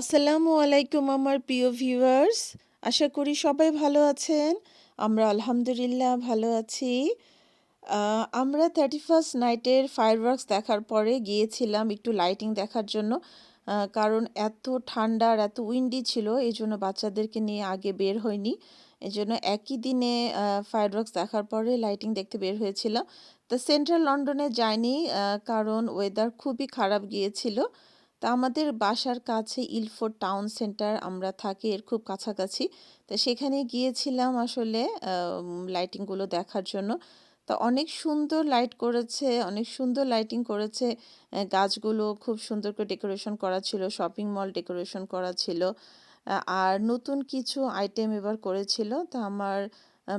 আসসালামু আলাইকুম আমার প্রিয় ভিউয়ার্স। আশা করি সবাই ভালো আছেন। আমরা আলহামদুলিল্লাহ ভালো আছি। আমরা থার্টি ফার্স্ট নাইটের ফায়ারওয়ার্কস দেখার পরে গিয়েছিলাম একটু লাইটিং দেখার জন্য। কারণ এত ঠান্ডা আর এত উইন্ডি ছিল, এই জন্য বাচ্চাদেরকে নিয়ে আগে বের হয়নি। এই জন্য একই দিনে ফায়ারওয়ার্কস দেখার পরে লাইটিং দেখতে বের হয়েছিলাম। তা সেন্ট্রাল লন্ডনে যাইনি কারণ ওয়েদার খুবই খারাপ গিয়েছিল। তা আমাদের বাসার কাছে ইলফোর টাউন সেন্টার আমরা থাকি, এর খুব কাছাকাছি। তা সেখানে গিয়েছিলাম আসলে লাইটিংগুলো দেখার জন্য। তা অনেক সুন্দর লাইট করেছে, অনেক সুন্দর লাইটিং করেছে। গাছগুলো খুব সুন্দর করে ডেকোরেশন করা ছিল, শপিং মল ডেকোরেশন করা ছিল। আর নতুন কিছু আইটেম এবার করেছিল। তা আমার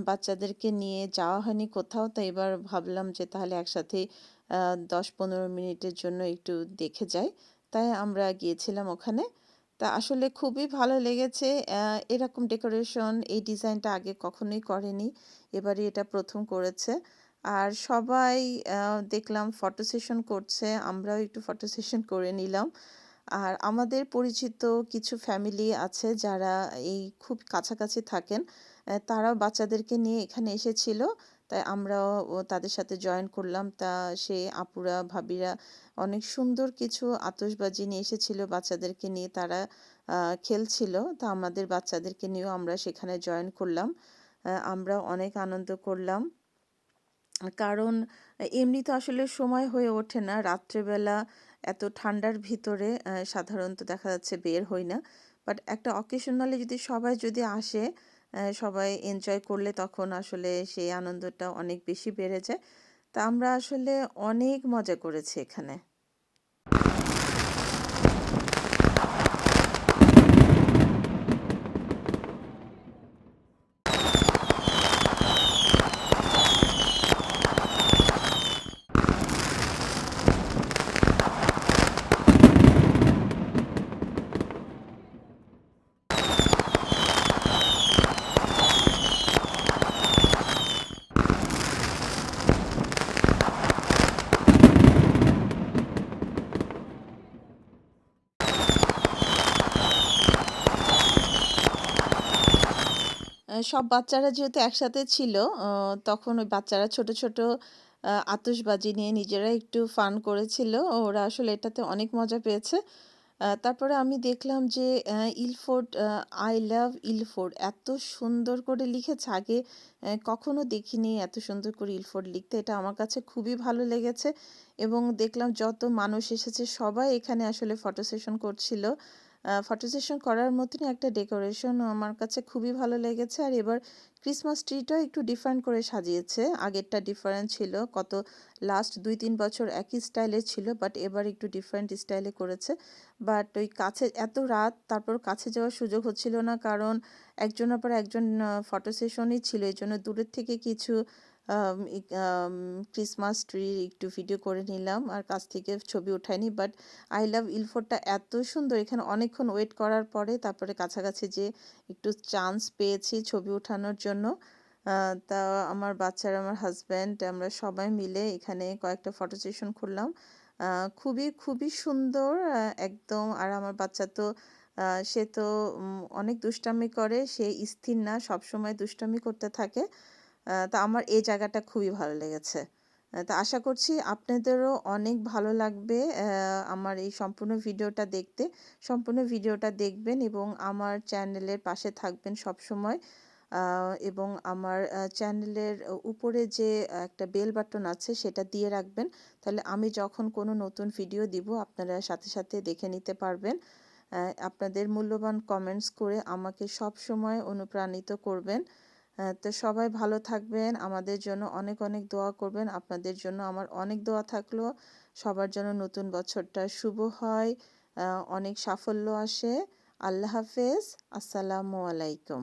বাচ্চাদেরকে নিয়ে যাওয়া হয়নি কোথাও, তো এবার ভাবলাম যে তাহলে একসাথে দশ পনেরো মিনিটের জন্য একটু দেখে যাই। তাই আমরা গিয়েছিলাম ওখানে। তা আসলে খুবই ভালো লেগেছে। এরকম ডেকোরেশন এই ডিজাইনটা আগে কখনোই করেনি। এবারে এটা প্রথম করেছে। আর সবাই দেখলাম ফটো সেশন করছে, আমরাও একটু ফটো সেশন করে নিলাম। আর আমাদের পরিচিত কিছু ফ্যামিলি আছে যারা এই খুব কাছাকাছি থাকেন তারাও বাচ্চাদেরকে নিয়ে এখানে এসেছিল। তাই আমরাও তাদের সাথে জয়েন করলাম। তা সে আপুরা, ভাবিরা অনেক সুন্দর কিছু আতশবাজি নিয়ে এসেছিল বাচ্চাদেরকে নিয়ে। তারা খেলছিল। তা আমাদের বাচ্চাদেরকে নিয়েও আমরা সেখানে জয়েন করলাম। আমরা অনেক আনন্দ করলাম। কারণ, এমনি তো আসলে সময় হয়ে ওঠে না। রাত্রেবেলা এত ঠান্ডার ভিতরে সাধারণত দেখা যাচ্ছে বের হই না। বাট একটা অকেশনালি যদি সবাই যদি আসে সবাই এনজয় করলে তখন আসলে সেই আনন্দটা অনেক বেশি বেড়ে যায়। তা আমরা আসলে অনেক মজা করেছি এখানে। সব বাচ্চারা যেহেতু একসাথে ছিল তখন ওই বাচ্চারা ছোট ছোট আহ, আতশবাজি নিয়ে নিজেরা একটু ফান করেছিল। ওরা আসলে এটাতে অনেক মজা পেয়েছে। তারপরে আমি দেখলাম যে ইলফোর্ড আই লাভ ইলফোর্ড এত সুন্দর করে লিখেছে। আগে কখনো দেখিনি এত সুন্দর করে ইলফোর্ড লিখতে। এটা আমার কাছে খুবই ভালো লেগেছে এবং দেখলাম যত মানুষ এসেছে সবাই এখানে আসলে ফটো সেশন করছিল। ফটো সেশন করার মতনই একটা ডেকোরেশন আমার কাছে খুবই ভালো লেগেছে। আর এবার ক্রিসমাস ট্রিটাও একটু ডিফারেন্ট করে সাজিয়েছে। আগেরটা ডিফারেন্ট ছিল, কত লাস্ট দুই তিন বছর একই স্টাইলে ছিল বাট এবার একটু ডিফারেন্ট স্টাইলে করেছে। বাট ওই কাছে এত রাত, তারপর কাছে যাওয়ার সুযোগ হচ্ছিল না, কারণ একজনের পর একজন ফটো সেশনই ছিল। এই জন্য দূরের থেকে কিছু ক্রিসমাস ট্রির একটু ভিডিও করে নিলাম। আর কাছ থেকে ছবি ওঠাইনি বাট আই লাভ ইলফোরটা এত সুন্দর। এখানে অনেকক্ষণ ওয়েট করার পরে তারপরে কাছাকাছি যে একটু চান্স পেয়েছি ছবি ওঠানোর জন্য তা আমার বাচ্চারা, আমার হাজব্যান্ড আমরা সবাই মিলে এখানে কয়েকটা ফটো সেশন করলাম। খুবই খুবই সুন্দর একদম। আর আমার বাচ্চা তো সে তো অনেক দুষ্টামি করে, সে স্থির না, সবসময় দুষ্টামি করতে থাকে। তা আমার এই জায়গাটা খুবই ভালো লেগেছে। তা আশা করছি আপনাদেরও অনেক ভালো লাগবে আমার এই সম্পূর্ণ ভিডিওটা দেখতে। সম্পূর্ণ ভিডিওটা দেখবেন এবং আমার চ্যানেলের পাশে থাকবেন সব সময় এবং আমার চ্যানেলের উপরে যে একটা বেল বাটন আছে সেটা দিয়ে রাখবেন। তাহলে আমি যখন কোনো নতুন ভিডিও দিব, আপনারা সাথে সাথে দেখে নিতে পারবেন। আপনাদের মূল্যবান কমেন্টস করে আমাকে সব সময় অনুপ্রাণিত করবেন। তো সবাই ভালো থাকবেন। আমাদের জন্য অনেক অনেক দোয়া করবেন। আপনাদের জন্য আমার অনেক দোয়া থাকল। সবার জন্য নতুন বছরটা শুভ হয় অনেক সাফল্য আসে। আল্লাহ হাফেজ। আসসালামু আলাইকুম।